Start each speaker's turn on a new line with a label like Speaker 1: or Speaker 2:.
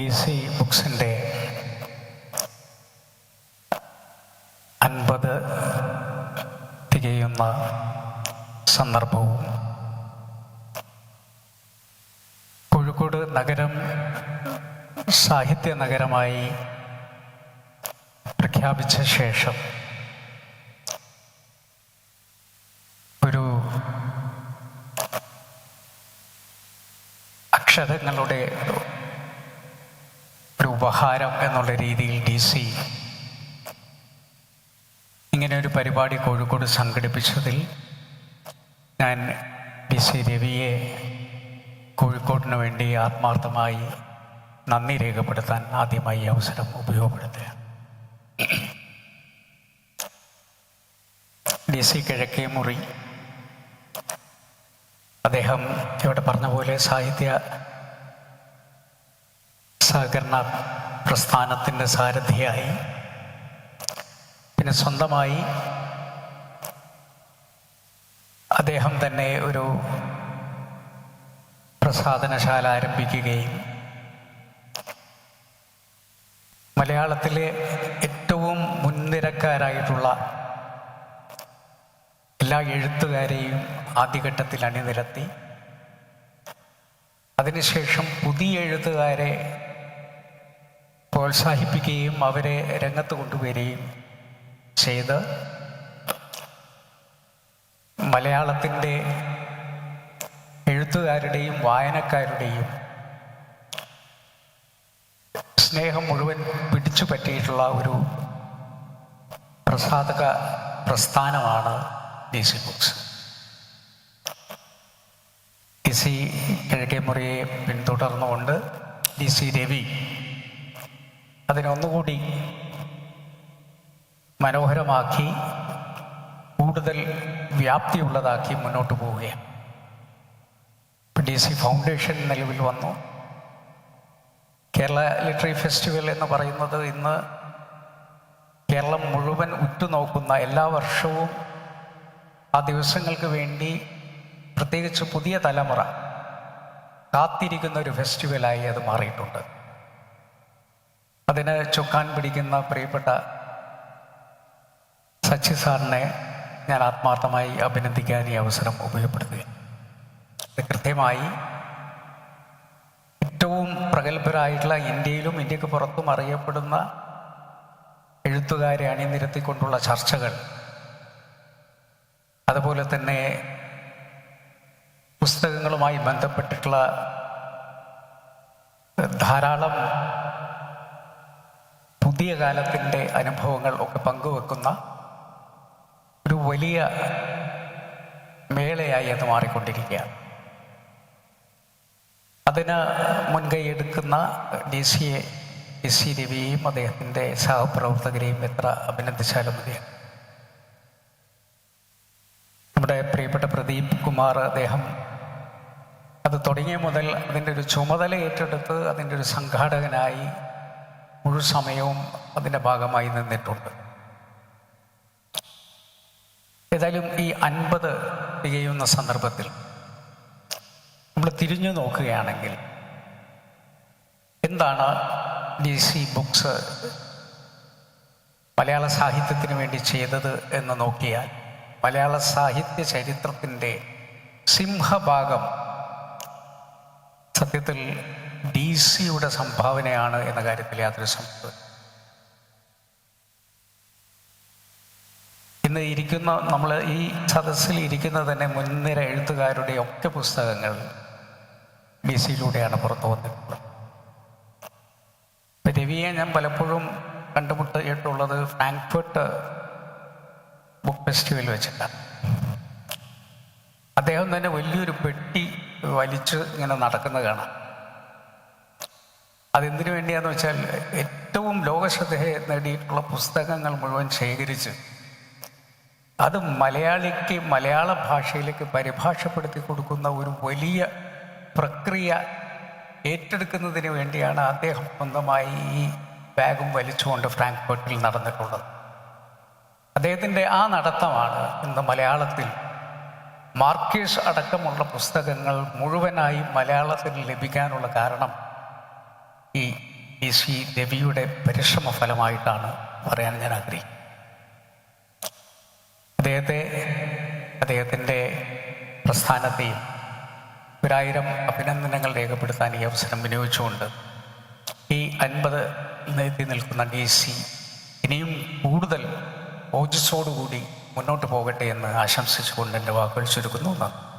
Speaker 1: D C ബുക്സിന്റെ അൻപത് തികയുന്ന സന്ദർഭവും കോഴിക്കോട് നഗരം സാഹിത്യ നഗരമായി പ്രഖ്യാപിച്ച ശേഷം ഒരു അക്ഷരങ്ങളുടെ ഒരു ഉപഹാരം എന്നുള്ള രീതിയിൽ ഡി സി ഇങ്ങനെ ഒരു പരിപാടി കോഴിക്കോട് സംഘടിപ്പിച്ചതിൽ ഞാൻ ഡി സി രവിയെ കോഴിക്കോടിന് വേണ്ടി ആത്മാർത്ഥമായി നന്ദി രേഖപ്പെടുത്താൻ ആദ്യമായി അവസരം ഉപയോഗപ്പെടുത്തുക ഡി സി കിഴക്കേ മുറി. അദ്ദേഹം ഇവിടെ പറഞ്ഞ പോലെ സാഹിത്യ സഹകരണ പ്രസ്ഥാനത്തിന്റെ സാരഥിയായി. പിന്നെ സ്വന്തമായി അദ്ദേഹം തന്നെ ഒരു പ്രസാദനശാല ആരംഭിക്കുകയും മലയാളത്തിലെ ഏറ്റവും മുൻനിരക്കാരായിട്ടുള്ള എല്ലാ എഴുത്തുകാരെയും ആദ്യഘട്ടത്തിൽ അണിനിരത്തി. അതിനുശേഷം പുതിയ എഴുത്തുകാരെ പ്രോത്സാഹിപ്പിക്കുകയും അവരെ രംഗത്ത് കൊണ്ടുവരികയും ചെയ്ത് മലയാളത്തിന്റെ എഴുത്തുകാരുടെയും വായനക്കാരുടെയും സ്നേഹം മുഴുവൻ പിടിച്ചു പറ്റിയിട്ടുള്ള ഒരു പ്രസാദക പ്രസ്ഥാനമാണ് D C books. D C Kizhakke മുറിയെ പിന്തുടർന്നുകൊണ്ട് ഡി സി രവി അതിനൊന്നുകൂടി മനോഹരമാക്കി കൂടുതൽ വ്യാപ്തിയുള്ളതാക്കി മുന്നോട്ട് പോവുകയാണ്. ഡി സി ഫൗണ്ടേഷൻ നിലവിൽ വന്നു. കേരള ലിറ്ററി ഫെസ്റ്റിവൽ എന്ന് പറയുന്നത് ഇന്ന് കേരളം മുഴുവൻ ഉറ്റുനോക്കുന്ന എല്ലാ വർഷവും ആ ദിവസങ്ങൾക്ക് വേണ്ടി പ്രത്യേകിച്ച് പുതിയ തലമുറ കാത്തിരിക്കുന്ന ഒരു ഫെസ്റ്റിവലായി അത് മാറിയിട്ടുണ്ട്. അതിന് ചുക്കാൻ പിടിക്കുന്ന പ്രിയപ്പെട്ട സച്ചി സാറിനെ ഞാൻ ആത്മാർത്ഥമായി അഭിനന്ദിക്കാൻ ഈ അവസരം ഉപയോഗപ്പെടുത്തുക കൃത്യമായി ഏറ്റവും പ്രഗത്ഭരായിട്ടുള്ള ഇന്ത്യയിലും ഇന്ത്യയ്ക്ക് പുറത്തും അറിയപ്പെടുന്ന എഴുത്തുകാരെ അണിനിരത്തിക്കൊണ്ടുള്ള ചർച്ചകൾ. അതുപോലെ തന്നെ പുസ്തകങ്ങളുമായി ബന്ധപ്പെട്ടിട്ടുള്ള ധാരാളം പുതിയ കാലത്തിന്റെ അനുഭവങ്ങൾ ഒക്കെ പങ്കുവെക്കുന്ന ഒരു വലിയ മേളയായി അത് മാറിക്കൊണ്ടിരിക്കുകയാണ്. അതിന് മുൻകൈ എടുക്കുന്ന ഡി സി എ ഡി സി രവിയെയും അദ്ദേഹത്തിന്റെ സഹപ്രവർത്തകരെയും എത്ര അഭിനന്ദിച്ചാലും മതിയാണ് നമ്മുടെ പ്രിയപ്പെട്ട പ്രദീപ് കുമാർ അദ്ദേഹം അത് തുടങ്ങിയ മുതൽ അതിന്റെ ഒരു ചുമതല ഏറ്റെടുത്ത് അതിന്റെ ഒരു സംഘാടകനായി മുഴു സമയവും അതിന്റെ ഭാഗമായി നിന്നിട്ടുണ്ട്. ഏതായാലും ഈ അൻപത് തികയുന്ന സന്ദർഭത്തിൽ നമ്മൾ തിരിഞ്ഞു നോക്കുകയാണെങ്കിൽ എന്താണ് ഡി സി ബുക്സ് മലയാള സാഹിത്യത്തിന് വേണ്ടി ചെയ്തത് എന്ന് നോക്കിയാൽ മലയാള സാഹിത്യ ചരിത്രത്തിന്റെ സിംഹഭാഗം സത്യത്തിൽ ഡി സിയുടെ സംഭാവനയാണ് എന്ന കാര്യത്തിൽ യാതൊരു സംഭവം ഇന്ന് ഇരിക്കുന്ന നമ്മൾ ഈ സദസ്സിൽ ഇരിക്കുന്ന തന്നെ മുൻനിര എഴുത്തുകാരുടെ ഒക്കെ പുസ്തകങ്ങൾ ഡി സിയിലൂടെയാണ് പുറത്തു വന്നിട്ടുള്ളത്. രവിയെ ഞാൻ പലപ്പോഴും കണ്ടുമുട്ടിയിട്ടുള്ളത് ഫ്രാങ്ക്ഫർട്ട് ബുക്ക് ഫെസ്റ്റിവൽ വെച്ചിട്ടാണ്. അദ്ദേഹം തന്നെ വലിയൊരു പെട്ടി വലിച്ച് ഇങ്ങനെ നടക്കുന്നത് കാണാം. അതെന്തിനു വേണ്ടിയാന്ന് വെച്ചാൽ ഏറ്റവും ലോകശ്രദ്ധയെ നേടിയിട്ടുള്ള പുസ്തകങ്ങൾ മുഴുവൻ ശേഖരിച്ച് അത് മലയാളിക്ക് മലയാള ഭാഷയിലേക്ക് പരിഭാഷപ്പെടുത്തി കൊടുക്കുന്ന ഒരു വലിയ പ്രക്രിയ ഏറ്റെടുക്കുന്നതിന് വേണ്ടിയാണ് അദ്ദേഹം സ്വന്തമായി ഈ ബാഗും വലിച്ചുകൊണ്ട് ഫ്രാങ്ക്ഫർട്ടിൽ നടന്നിട്ടുള്ളത്. അദ്ദേഹത്തിന്റെ ആ നടത്തമാണ് ഇന്ന് മലയാളത്തിൽ മാർക്കേഴ്സ് അടക്കമുള്ള പുസ്തകങ്ങൾ മുഴുവനായി മലയാളത്തിൽ ലഭിക്കാനുള്ള കാരണം. ഈ ഇ സി രവിയുടെ പരിശ്രമ ഫലമായിട്ടാണ് പറയാൻ ഞാൻ ആഗ്രഹിക്കുന്നത്. അദ്ദേഹത്തെ അദ്ദേഹത്തിന്റെ പ്രസ്ഥാനത്തെയും ഒരായിരം അഭിനന്ദനങ്ങൾ രേഖപ്പെടുത്താൻ ഈ അവസരം വിനിയോഗിച്ചുകൊണ്ട് ഈ അൻപത് എത്തി നിൽക്കുന്ന ഡി സി ഇനിയും കൂടുതൽ ഓജസ്സോടുകൂടി മുന്നോട്ട് പോകട്ടെ എന്ന് ആശംസിച്ചുകൊണ്ട് എന്റെ വാക്കുകൾ ചുരുക്കുന്നു. നന്ദി.